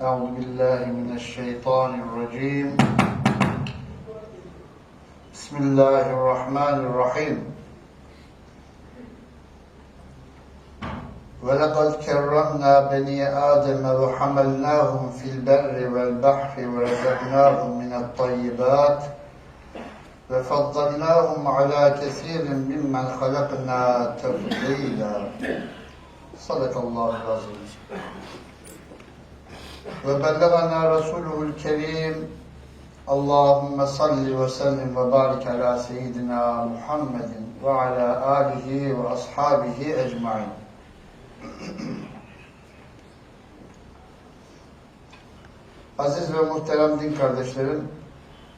أعوذ بالله من الشيطان الرجيم. بسم الله الرحمن الرحيم. ولقد كرمنا بني آدم وحملناهم في البر والبحر ورزقناهم من الطيبات وفضلناهم على كثير ممن خلقنا تفضيلا. صدق الله العظيم. ve bellagana Resulühül Kerim Allahümme salli ve sellim ve barik ala seyyidina Muhammedin ve ala alihi ve ashabihi ecmain. Aziz ve muhterem din kardeşlerim,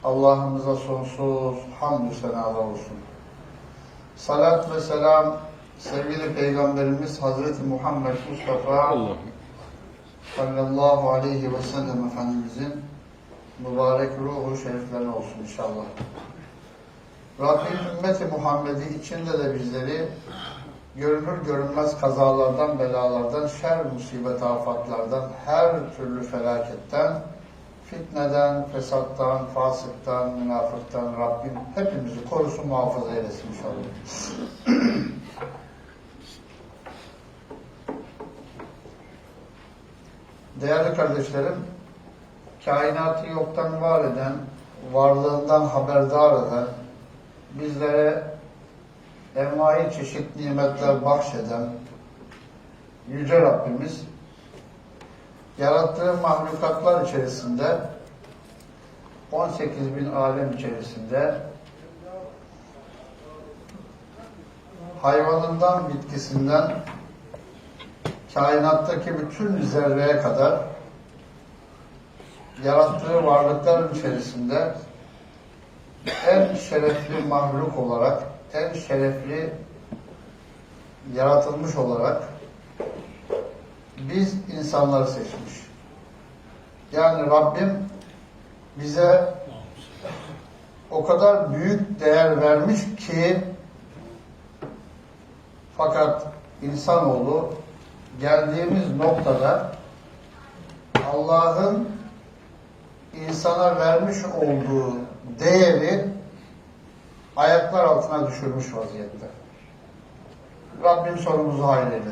Allah'ımıza sonsuz hamdü senalar olsun. Salat ve selam sevgili Peygamberimiz Hazreti Muhammed Mustafa Allah sallallahu aleyhi ve sellem Efendimizin mübarek ruhu şeriflerine olsun inşallah. Rabbim ümmeti Muhammed'i içinde de bizleri görünür görünmez kazalardan, belalardan, şer, musibet, afatlardan, her türlü felaketten, fitneden, fesattan, fasıktan, münafıktan Rabbim hepimizi korusun, muhafaza eylesin inşallah. Değerli kardeşlerim, kainatı yoktan var eden, varlığından haberdar eden, bizlere envai çeşit nimetler bahşeden Yüce Rabbimiz yarattığı mahlukatlar içerisinde 18 bin alem içerisinde hayvanından, bitkisinden kainattaki bütün zerreye kadar yarattığı varlıkların içerisinde en şerefli mahluk olarak, en şerefli yaratılmış olarak biz insanları seçmiş. Yani Rabbim bize o kadar büyük değer vermiş ki fakat insanoğlu geldiğimiz noktada Allah'ın insana vermiş olduğu değeri ayaklar altına düşürmüş vaziyette. Rabbim sorumuzu hayır.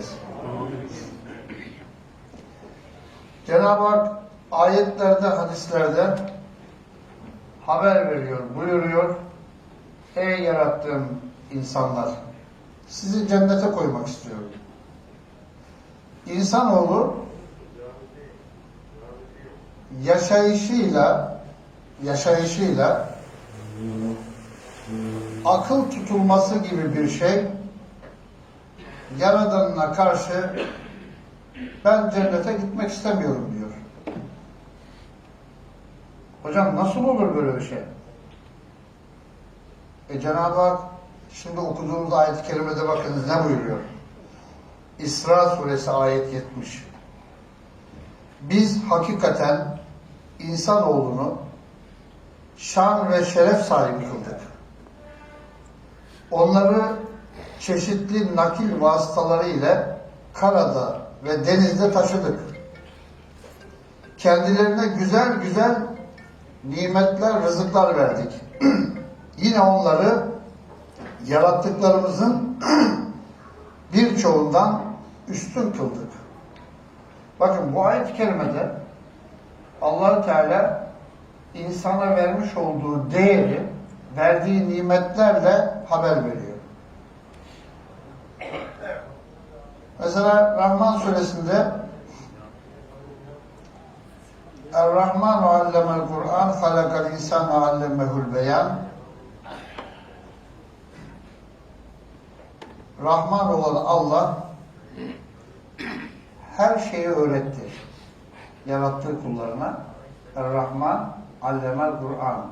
Cenab-ı Hak ayetlerde, hadislerde haber veriyor, buyuruyor. Ey yarattığım insanlar, sizi cennete koymak istiyorum. İnsanoğlu yaşayışıyla yaşayışıyla akıl tutulması gibi bir şey Yaradanına karşı ben cennete gitmek istemiyorum diyor. Hocam nasıl olur böyle bir şey? E Cenab-ı Hak şimdi okuduğumuz ayet-i kerimede bakınız ne buyuruyor? İsra suresi ayet 70. Biz hakikaten insanoğlunu şan ve şeref sahibi kıldık. Onları çeşitli nakil vasıtaları ile karada ve denizde taşıdık. Kendilerine güzel güzel nimetler, rızıklar verdik. Yine onları yarattıklarımızın birçoğundan üstün kıldık. Bakın bu ayet-i allah Teala insana vermiş olduğu değeri verdiği nimetlerle haber veriyor. Mesela Rahman suresinde Er-Rahman allemel Kur'an halakal insan allemehul beyan Rahman olan Allah her şeyi öğretti. Yarattığı kullarına. Er-Rahman allemel Kur'an.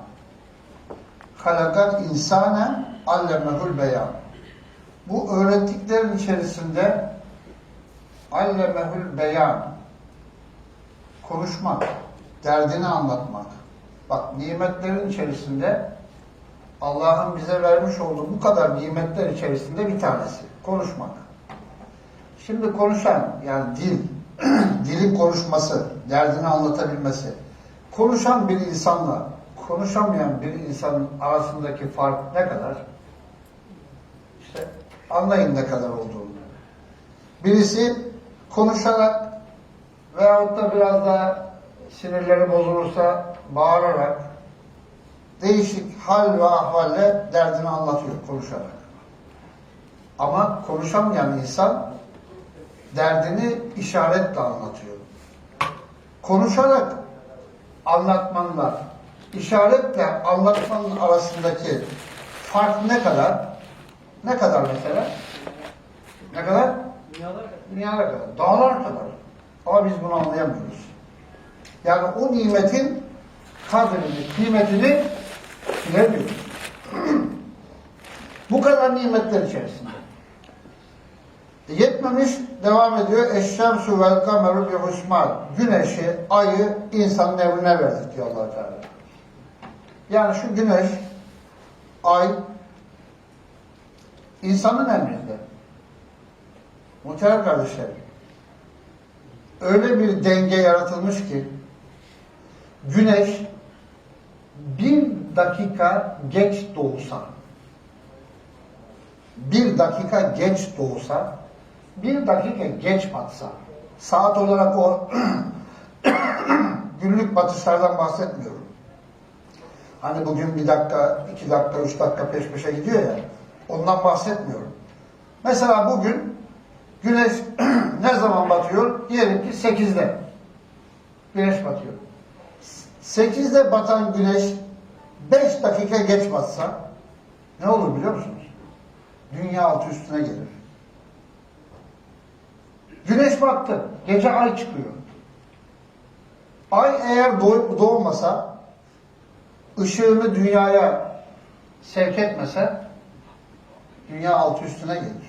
Halakal insane allemehul beyan. Bu öğrettiklerin içerisinde allemehül beyan konuşmak, derdini anlatmak. Bak nimetlerin içerisinde Allah'ın bize vermiş olduğu bu kadar nimetler içerisinde bir tanesi. Konuşmak. Şimdi konuşan yani dil, dilin konuşması, derdini anlatabilmesi. Konuşan bir insanla konuşamayan bir insanın arasındaki fark ne kadar? İşte anlayın ne kadar olduğunu. Birisi konuşarak veyahut da biraz da sinirleri bozulursa bağırarak değişik hal ve ahvalle derdini anlatıyor konuşarak. Ama konuşamayan insan derdini işaretle anlatıyor. Konuşarak anlatmanla işaretle anlatmanın arasındaki fark ne kadar? Ne kadar mesela? Ne kadar? Dünyalar kadar. Dağlar kadar. Ama biz bunu anlayamıyoruz. Yani o nimetin kadrini, kıymetini bilemiyoruz. Bu kadar nimetler içerisinde. E, Yetmemiş, devam ediyor. Eşşemsu vel kameru bi husman. Güneşi, ayı insanın emrine verdik diyor allah Teala. Yani şu güneş, ay, insanın emrinde. Muhterem kardeşlerim, öyle bir denge yaratılmış ki, güneş bir dakika geç doğsa, bir dakika geç doğsa, bir dakika geç batsa, saat olarak o günlük batışlardan bahsetmiyorum. Hani bugün bir dakika, iki dakika, üç dakika peş peşe gidiyor ya, ondan bahsetmiyorum. Mesela bugün güneş ne zaman batıyor? Diyelim ki sekizde. Güneş batıyor. Sekizde batan güneş beş dakika geç batsa ne olur biliyor musunuz? Dünya altı üstüne gelir. Güneş battı. Gece ay çıkıyor. Ay eğer doğup doğmasa ışığını dünyaya sevk etmese dünya altı üstüne gelir.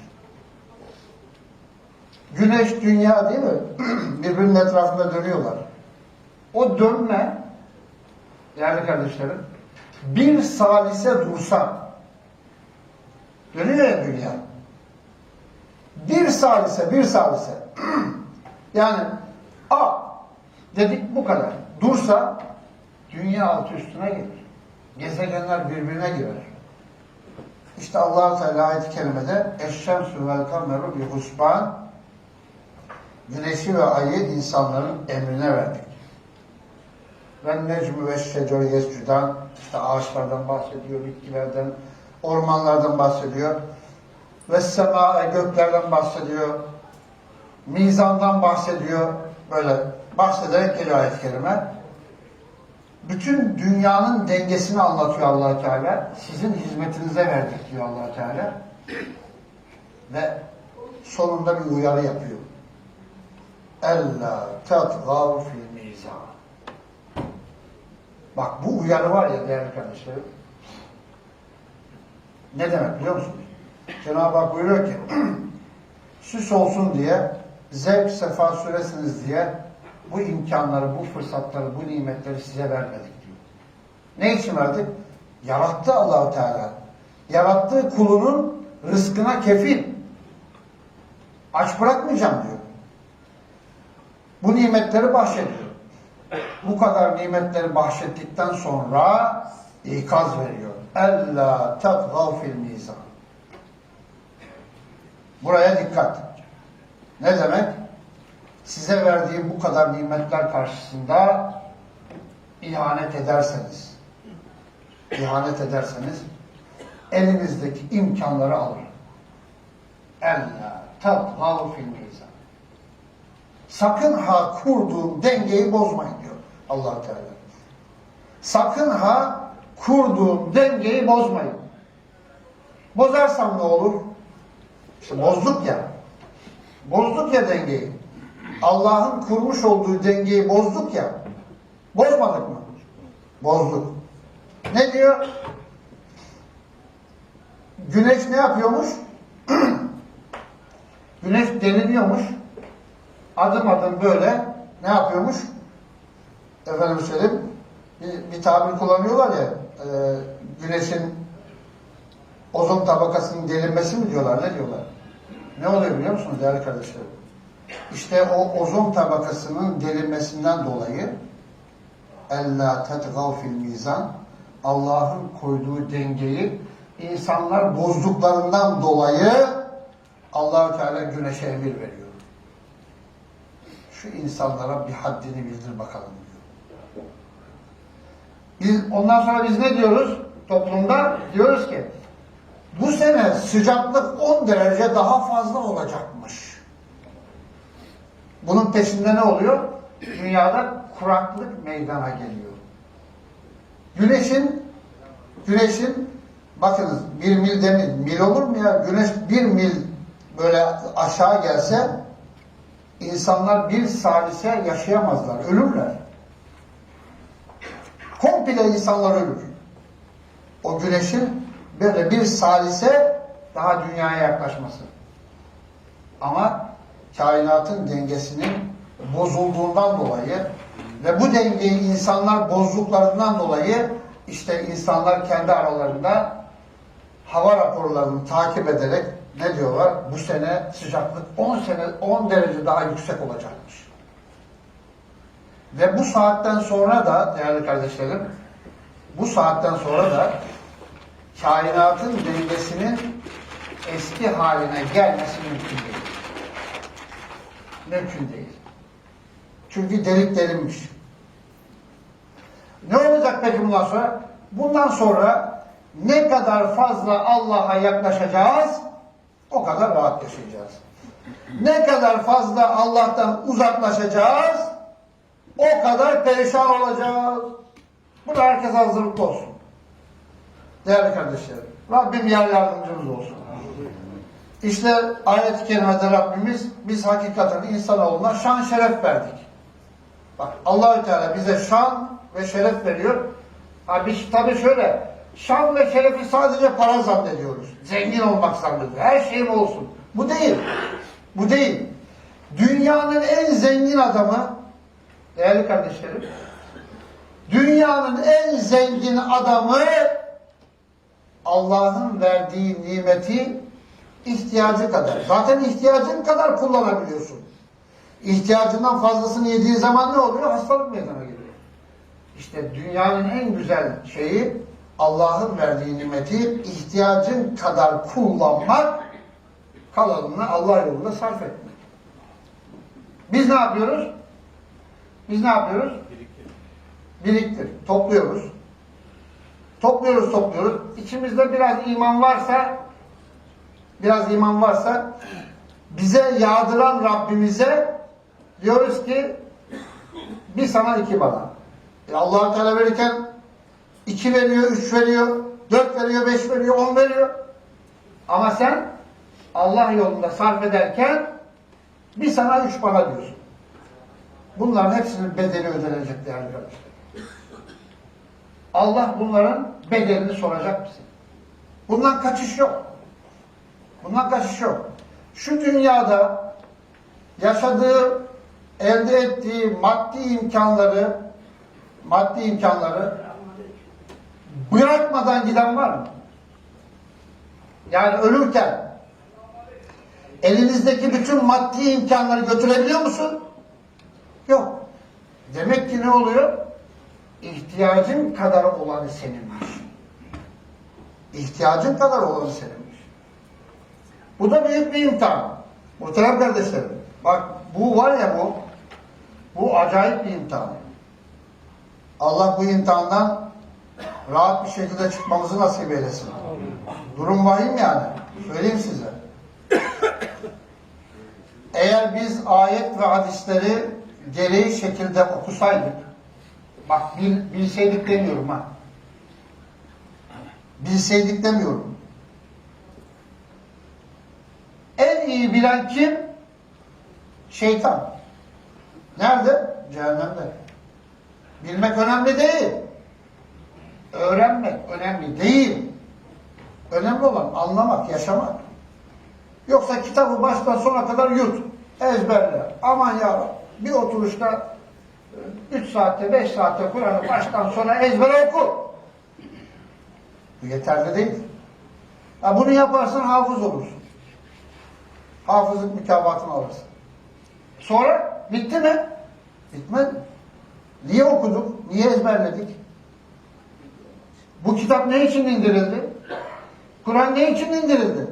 Güneş, dünya değil mi? Birbirinin etrafında dönüyorlar. O dönme değerli kardeşlerim bir salise dursa dönüyor ya dünya. Bir salise, bir salise. yani A dedik bu kadar. Dursa dünya altı üstüne gelir. Gezegenler birbirine girer. İşte Allah-u Teala ayet-i kerimede eşşemsü vel kameru bi husban güneşi ve ayı insanların emrine verdik. Ve necmü ve şecer yescüden işte ağaçlardan bahsediyor, bitkilerden, ormanlardan bahsediyor. Ve sema göklerden bahsediyor. Mizandan bahsediyor. Böyle bahsederek geliyor ayet-i kerime. Bütün dünyanın dengesini anlatıyor allah Teala. Sizin hizmetinize verdik diyor allah Teala. Ve sonunda bir uyarı yapıyor. Ella tetgav fil mizan. Bak bu uyarı var ya değerli kardeşlerim. Ne demek biliyor musunuz? Cenab-ı Hak buyuruyor ki süs olsun diye zevk sefa süresiniz diye bu imkanları, bu fırsatları, bu nimetleri size vermedik diyor. Ne için verdik? Yarattı Allahu Teala. Yarattığı kulunun rızkına kefil. Aç bırakmayacağım diyor. Bu nimetleri bahşediyor. Bu kadar nimetleri bahşettikten sonra ikaz veriyor. Ella tetgav fil mizan. Buraya dikkat. Ne demek? Size verdiğim bu kadar nimetler karşısında ihanet ederseniz, ihanet ederseniz elinizdeki imkanları alır. Ella tetgav fil mizan. Sakın ha kurduğum dengeyi bozmayın diyor allah Teala. Sakın ha kurduğum dengeyi bozmayın. Bozarsam ne olur? İşte bozduk ya. Bozduk ya dengeyi. Allah'ın kurmuş olduğu dengeyi bozduk ya. Bozmadık mı? Bozduk. Ne diyor? Güneş ne yapıyormuş? Güneş deliniyormuş. Adım adım böyle ne yapıyormuş? Efendim söyleyeyim. Bir, bir tabir kullanıyorlar ya. E, güneşin ozon tabakasının delinmesi mi diyorlar? Ne diyorlar? Ne oluyor biliyor musunuz değerli kardeşlerim? işte o ozon tabakasının delinmesinden dolayı ella tetgav fil mizan Allah'ın koyduğu dengeyi insanlar bozduklarından dolayı Allahu Teala güneşe emir veriyor. Şu insanlara bir haddini bildir bakalım diyor. Biz, ondan sonra biz ne diyoruz toplumda? Diyoruz ki bu sene sıcaklık 10 derece daha fazla olacakmış. Bunun peşinde ne oluyor? Dünyada kuraklık meydana geliyor. Güneşin güneşin bakınız bir mil demir mil olur mu ya? Güneş bir mil böyle aşağı gelse insanlar bir salise yaşayamazlar. Ölürler. Komple insanlar ölür. O güneşin böyle bir salise daha dünyaya yaklaşması. Ama kainatın dengesinin bozulduğundan dolayı ve bu dengeyi insanlar bozduklarından dolayı işte insanlar kendi aralarında hava raporlarını takip ederek ne diyorlar? Bu sene sıcaklık 10 sene 10 derece daha yüksek olacakmış. Ve bu saatten sonra da değerli kardeşlerim bu saatten sonra da kainatın dengesinin eski haline gelmesi mümkün değil. Mümkün değil. Çünkü delik delinmiş. Ne olacak peki bundan sonra? Bundan sonra ne kadar fazla Allah'a yaklaşacağız, o kadar rahat yaşayacağız. Ne kadar fazla Allah'tan uzaklaşacağız, o kadar perişan olacağız. Buna herkes hazırlıklı olsun. Değerli kardeşlerim, Rabbim yer yardımcımız olsun. İşte ayet-i kerimede Rabbimiz biz hakikaten insanoğluna şan şeref verdik. Bak Allahü Teala bize şan ve şeref veriyor. Ha biz tabii şöyle şan ve şerefi sadece para zannediyoruz. Zengin olmak zannediyoruz. Her şeyim olsun. Bu değil. Bu değil. Dünyanın en zengin adamı değerli kardeşlerim dünyanın en zengin adamı Allah'ın verdiği nimeti ihtiyacı kadar. Zaten ihtiyacın kadar kullanabiliyorsun. İhtiyacından fazlasını yediği zaman ne oluyor? Hastalık meydana geliyor. İşte dünyanın en güzel şeyi Allah'ın verdiği nimeti ihtiyacın kadar kullanmak, kalanını Allah yolunda sarf etmek. Biz ne yapıyoruz? Biz ne yapıyoruz? Biriktir. Topluyoruz. Topluyoruz, topluyoruz. İçimizde biraz iman varsa biraz iman varsa bize yağdıran Rabbimize diyoruz ki bir sana iki bana. E allah Teala verirken iki veriyor, üç veriyor, dört veriyor, beş veriyor, on veriyor. Ama sen Allah yolunda sarf ederken bir sana üç bana diyorsun. Bunların hepsinin bedeli ödenecek değerli kardeşler. Allah bunların bedelini soracak bize. Bundan kaçış yok. Bundan kaçış yok. Şu dünyada yaşadığı, elde ettiği maddi imkanları maddi imkanları bırakmadan giden var mı? Yani ölürken elinizdeki bütün maddi imkanları götürebiliyor musun? Yok. Demek ki ne oluyor? İhtiyacın kadar olanı seninmiş. İhtiyacın kadar olanı seninmiş. Bu da büyük bir imtihan. Muhterem kardeşlerim. Bak bu var ya bu. Bu acayip bir imtihan. Allah bu imtihandan rahat bir şekilde çıkmamızı nasip eylesin. Durum vahim yani. Söyleyeyim size. Eğer biz ayet ve hadisleri gereği şekilde okusaydık, bak bil, bilseydik demiyorum ha. Bilseydik demiyorum. En iyi bilen kim? Şeytan. Nerede? Cehennemde. Bilmek önemli değil. Öğrenmek önemli değil. Önemli olan anlamak, yaşamak. Yoksa kitabı baştan sona kadar yut. Ezberle. Aman ya bir oturuşta 3 saatte 5 saatte Kur'an'ı baştan sona ezbere oku. Bu yeterli değil. Ha, bunu yaparsan hafız olursun. Hafızlık mükafatını alırsın. Sonra bitti mi? Bitmedi. Niye okuduk? Niye ezberledik? Bu kitap ne için indirildi? Kur'an ne için indirildi?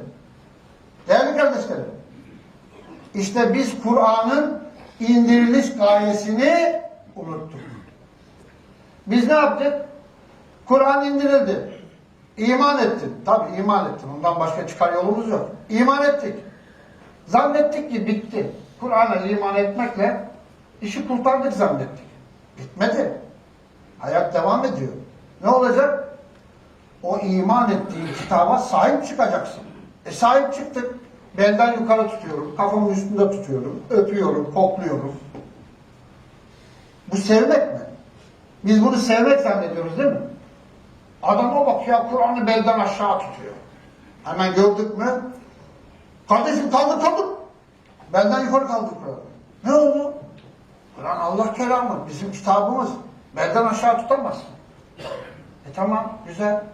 Değerli kardeşlerim, işte biz Kur'an'ın indiriliş gayesini unuttuk. Biz ne yaptık? Kur'an indirildi. İman ettin. Tabi iman ettin. Ondan başka çıkar yolumuz yok. İman ettik. Zannettik ki bitti. Kur'an'a iman etmekle işi kurtardık zannettik. Bitmedi. Hayat devam ediyor. Ne olacak? O iman ettiğin kitaba sahip çıkacaksın. E sahip çıktık. Belden yukarı tutuyorum. Kafamın üstünde tutuyorum. Öpüyorum, kokluyorum. Bu sevmek mi? Biz bunu sevmek zannediyoruz değil mi? Adama bak ya Kur'an'ı belden aşağı tutuyor. Hemen gördük mü? Kardeşim kaldır kaldır. Belden yukarı kaldır Kur'an'ı. Ne oldu? Kur'an Allah kelamı. Bizim kitabımız. Belden aşağı tutamazsın. E tamam güzel.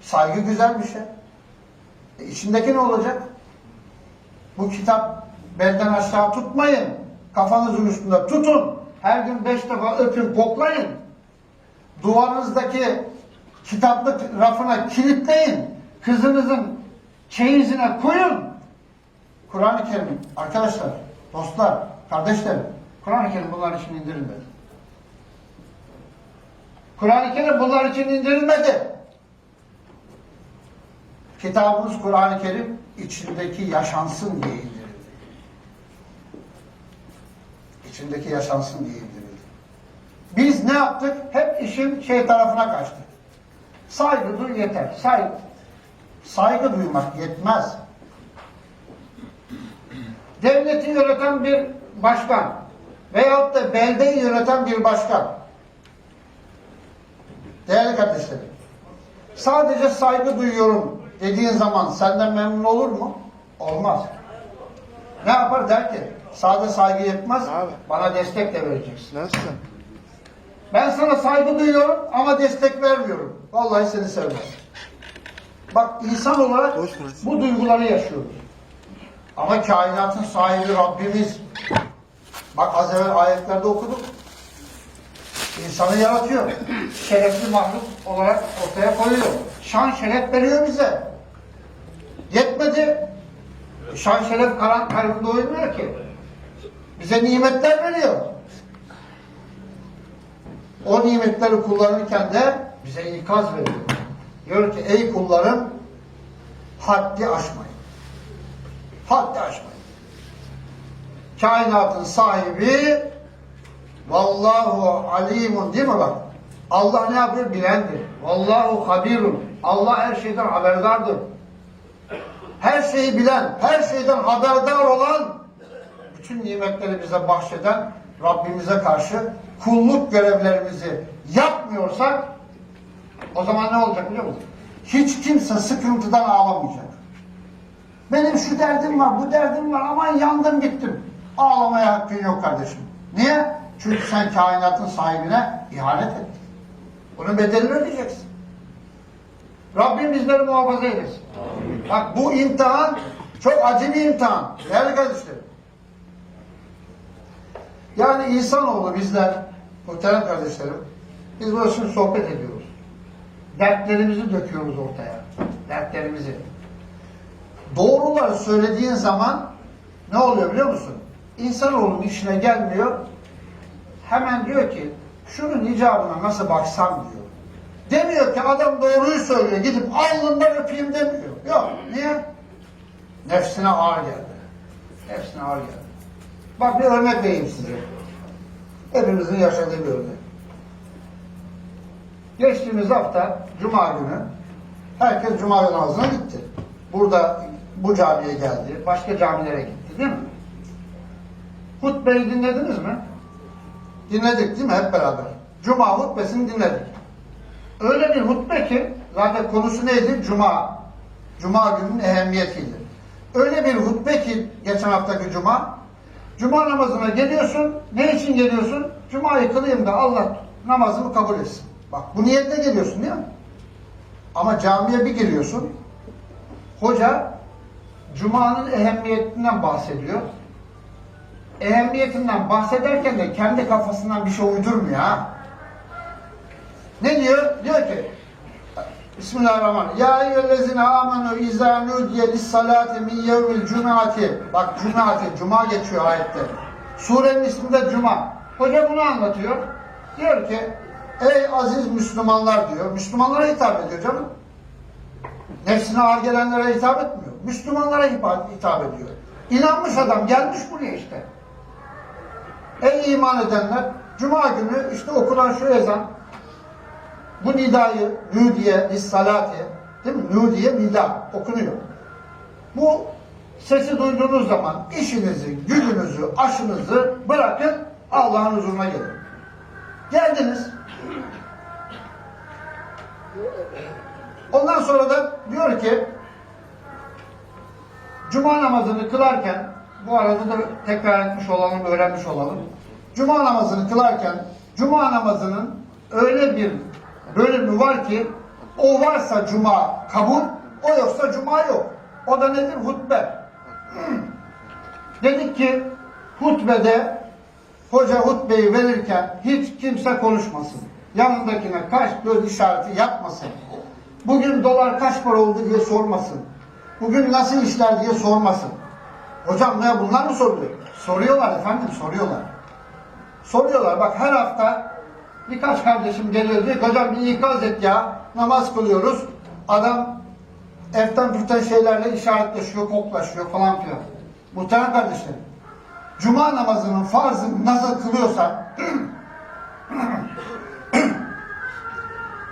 Saygı güzel bir şey. E içindeki ne olacak? Bu kitap belden aşağı tutmayın. Kafanızın üstünde tutun. Her gün beş defa öpün, koklayın. Duvarınızdaki kitaplık rafına kilitleyin. Kızınızın çeyizine koyun. Kur'an-ı Kerim, arkadaşlar, dostlar, kardeşlerim, Kur'an-ı Kerim bunlar için indirilmedi. Kur'an-ı Kerim bunlar için indirilmedi. Kitabımız Kur'an-ı Kerim içindeki yaşansın diye indirildi. İçindeki yaşansın diye indirildi. Biz ne yaptık? Hep işin şey tarafına kaçtık. Saygı duy yeter. Saygı. Saygı duymak yetmez. Devleti yöneten bir başkan veyahut da beldeyi yöneten bir başkan. Değerli kardeşlerim, sadece saygı duyuyorum dediğin zaman senden memnun olur mu? Olmaz. Ne yapar der ki, sadece saygı yetmez, Abi. bana destek de vereceksin. Nasılsın? Ben sana saygı duyuyorum ama destek vermiyorum. Vallahi seni sevmez. Bak insan olarak bu duyguları yaşıyoruz. Ama kainatın sahibi Rabbimiz. Bak az evvel ayetlerde okuduk. İnsanı yaratıyor. Şerefli mahluk olarak ortaya koyuyor. Şan şeref veriyor bize. Yetmedi. Şan şeref karan kalbinde uymuyor ki. Bize nimetler veriyor. O nimetleri kullanırken de bize ikaz veriyor. Diyor ki ey kullarım haddi aşmayın. Haddi aşmayın. Kainatın sahibi Vallahu alimun değil mi bak? Allah ne yapıyor? Bilendir. Vallahu habirun. Allah her şeyden haberdardır. Her şeyi bilen, her şeyden haberdar olan bütün nimetleri bize bahşeden Rabbimize karşı kulluk görevlerimizi yapmıyorsak o zaman ne olacak biliyor musun? Hiç kimse sıkıntıdan ağlamayacak. Benim şu derdim var, bu derdim var, aman yandım gittim. Ağlamaya hakkın yok kardeşim. Niye? Çünkü sen kainatın sahibine ihanet ettin. Bunun bedelini ödeyeceksin. Rabbim bizleri muhafaza eylesin. Bak bu imtihan çok acı bir imtihan. Değerli kardeşlerim. Yani insanoğlu bizler, muhterem kardeşlerim, biz burada şimdi sohbet ediyoruz. Dertlerimizi döküyoruz ortaya. Dertlerimizi. Doğruları söylediğin zaman ne oluyor biliyor musun? İnsanoğlunun işine gelmiyor. Hemen diyor ki şunun icabına nasıl baksam diyor. Demiyor ki adam doğruyu söylüyor. Gidip alnından öpeyim demiyor. Yok. Niye? Nefsine ağır geldi. Nefsine ağır geldi. Bak bir örnek vereyim size. Hepimizin yaşadığı bir örnek. Geçtiğimiz hafta Cuma günü herkes Cuma namazına gitti. Burada bu camiye geldi, başka camilere gitti değil mi? Hutbeyi dinlediniz mi? Dinledik değil mi hep beraber? Cuma hutbesini dinledik. Öyle bir hutbe ki zaten konusu neydi? Cuma. Cuma gününün ehemmiyetiydi. Öyle bir hutbe ki geçen haftaki Cuma. Cuma namazına geliyorsun. Ne için geliyorsun? Cuma'yı kılayım da Allah namazımı kabul etsin. Bak bu niyetle geliyorsun değil mi? Ama camiye bir geliyorsun. Hoca Cuma'nın ehemmiyetinden bahsediyor. ehemmiyetinden bahsederken de kendi kafasından bir şey uydurmuyor ha. Ne diyor? Diyor ki Bismillahirrahmanirrahim. Ya eyyühellezine amenu izâ nudiye lissalâti min yevmil cum'ati. Bak cum'ati, cuma geçiyor ayette. Surenin ismi de cuma. Hoca bunu anlatıyor. Diyor ki ey aziz Müslümanlar diyor. Müslümanlara hitap ediyor canım. Nefsine ağır gelenlere hitap etmiyor. Müslümanlara hitap ediyor. İnanmış adam gelmiş buraya işte. Ey iman edenler, Cuma günü işte okunan şu ezan, bu nidayı, nüdiye, lissalati, değil mi? Nüdiye, nida okunuyor. Bu sesi duyduğunuz zaman işinizi, gücünüzü, aşınızı bırakın Allah'ın huzuruna gelin. Geldiniz. Ondan sonra da diyor ki Cuma namazını kılarken bu arada da tekrar etmiş olalım, öğrenmiş olalım. Cuma namazını kılarken Cuma namazının öyle bir bölümü var ki o varsa Cuma kabul, o yoksa Cuma yok. O da nedir? Hutbe. Dedik ki hutbede hoca hutbeyi verirken hiç kimse konuşmasın. Yanındakine kaç göz işareti yapmasın. Bugün dolar kaç para oldu diye sormasın. Bugün nasıl işler diye sormasın. Hocam ne bunlar mı soruyor? Soruyorlar efendim soruyorlar. Soruyorlar bak her hafta birkaç kardeşim geliyor diyor hocam bir ikaz et ya namaz kılıyoruz. Adam eften pürten şeylerle işaretleşiyor, koklaşıyor falan filan. Muhterem kardeşlerim. Cuma namazının farzını nasıl kılıyorsan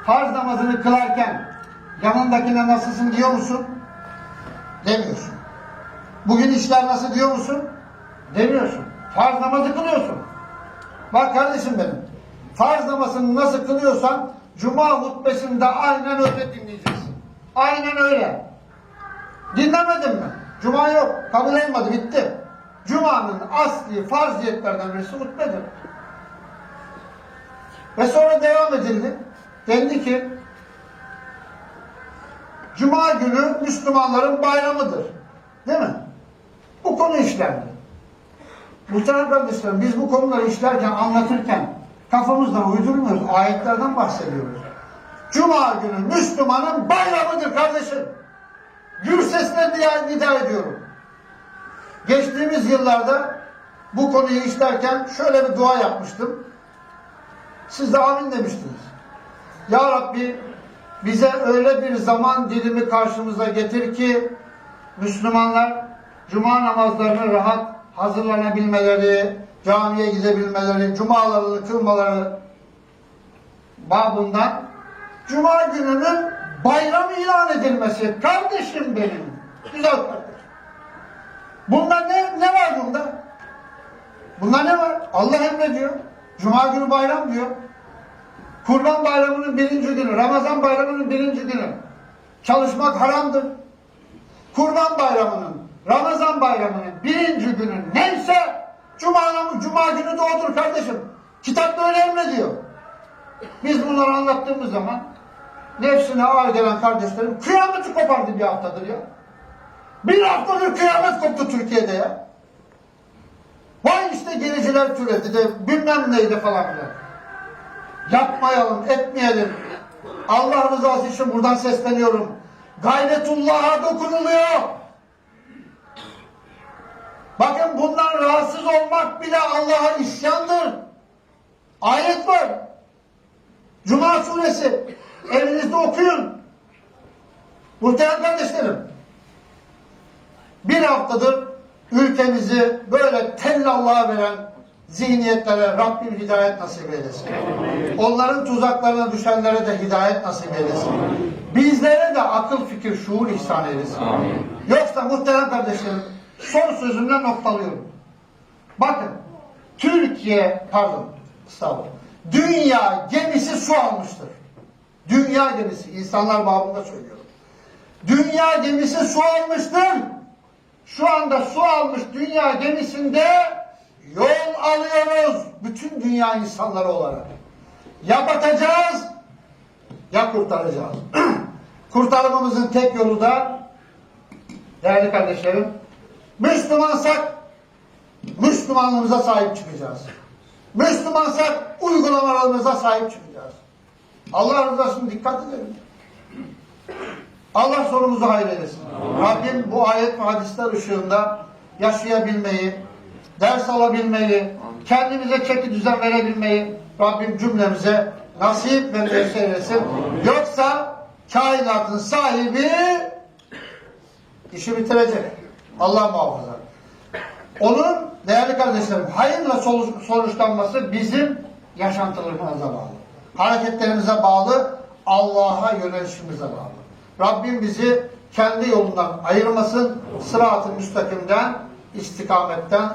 farz namazını kılarken yanındakine nasılsın diyor musun? Demiyorsun. Bugün işler nasıl diyor musun? Demiyorsun. Farz namazı kılıyorsun. Bak kardeşim benim. Farz namazını nasıl kılıyorsan Cuma hutbesinde aynen öyle dinleyeceksin. Aynen öyle. Dinlemedin mi? Cuma yok. Kabul edilmedi. Bitti. Cuma'nın asli farziyetlerden birisi hutbedir. Ve sonra devam edildi. Dendi ki Cuma günü Müslümanların bayramıdır. Değil mi? Bu konu işlendi. Muhterem kardeşlerim biz bu konuları işlerken, anlatırken kafamızdan uydurmuyoruz. Ayetlerden bahsediyoruz. Cuma günü Müslümanın bayramıdır kardeşim. Gür sesle nida ediyorum. Geçtiğimiz yıllarda bu konuyu işlerken şöyle bir dua yapmıştım. Siz de amin demiştiniz. Ya Rabbi bize öyle bir zaman dilimi karşımıza getir ki Müslümanlar cuma namazlarını rahat hazırlanabilmeleri, camiye gidebilmeleri, cumalarını kılmaları babından cuma gününün bayram ilan edilmesi. Kardeşim benim. Güzel. Bunda ne, ne var bunda? Bunda ne var? Allah emrediyor. Cuma günü bayram diyor. Kurban bayramının birinci günü, Ramazan bayramının birinci günü. Çalışmak haramdır. Kurban bayramının, Ramazan bayramının birinci günü neyse Cuma, Cuma günü doğdur kardeşim. Kitap böyle emrediyor. Biz bunları anlattığımız zaman nefsine ağır gelen kardeşlerim kıyameti kopardı bir haftadır ya. Bir haftadır kıyamet koptu Türkiye'de ya. Vay işte geliciler türedi de bilmem neydi falan filan. Yapmayalım, etmeyelim. Allah rızası için buradan sesleniyorum. Gayretullah'a dokunuluyor. Bakın bundan rahatsız olmak bile Allah'a isyandır. Ayet var. Cuma suresi. Elinizde okuyun. Muhterem kardeşlerim. Bir haftadır ülkemizi böyle tellallığa veren zihniyetlere Rabbim hidayet nasip eylesin. Onların tuzaklarına düşenlere de hidayet nasip eylesin. Bizlere de akıl, fikir, şuur ihsan eylesin. Yoksa muhterem kardeşlerim son sözümle noktalıyorum. Bakın Türkiye pardon estağfurullah. Dünya gemisi su almıştır. Dünya gemisi insanlar babında söylüyorum. Dünya gemisi su almıştır. Şu anda su almış dünya gemisinde yol alıyoruz. Bütün dünya insanları olarak. Ya batacağız ya kurtaracağız. Kurtarmamızın tek yolu da değerli kardeşlerim Müslümansak Müslümanlığımıza sahip çıkacağız. Müslümansak uygulamalarımıza sahip çıkacağız. Allah rızası için dikkat edelim. Allah sonumuzu hayır eylesin. Rabbim bu ayet ve hadisler ışığında yaşayabilmeyi, ders alabilmeyi, kendimize çeki düzen verebilmeyi Rabbim cümlemize nasip ve müyesser eylesin. Yoksa kainatın sahibi işi bitirecek. Allah muhafaza. Onun değerli kardeşlerim hayırla sonuç- sonuçlanması bizim yaşantılarımıza bağlı. Hareketlerimize bağlı, Allah'a yönelişimize bağlı. Rabbim bizi kendi yolundan ayırmasın, sırat-ı müstakimden, istikametten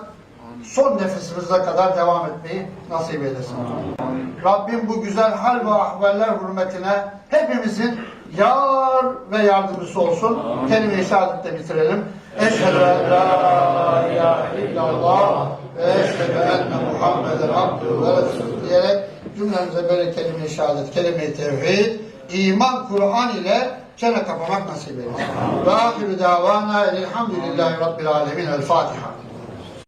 son nefesimize kadar devam etmeyi nasip eylesin. Rabbim bu güzel hal ve ahvaller hürmetine hepimizin yar ve yardımcısı olsun. Kelime-i şehadetle bitirelim. Eşhedü en la ilahe illallah ve eşhedü enne Muhammeden abdühü ve resulü diyerek cümlemize böyle kelime-i şehadet, kelime-i tevhid, iman, Kur'an ile çene kapamak nasip eylesin. Ve ahiru davana elhamdülillahi rabbil alemin. El Fatiha.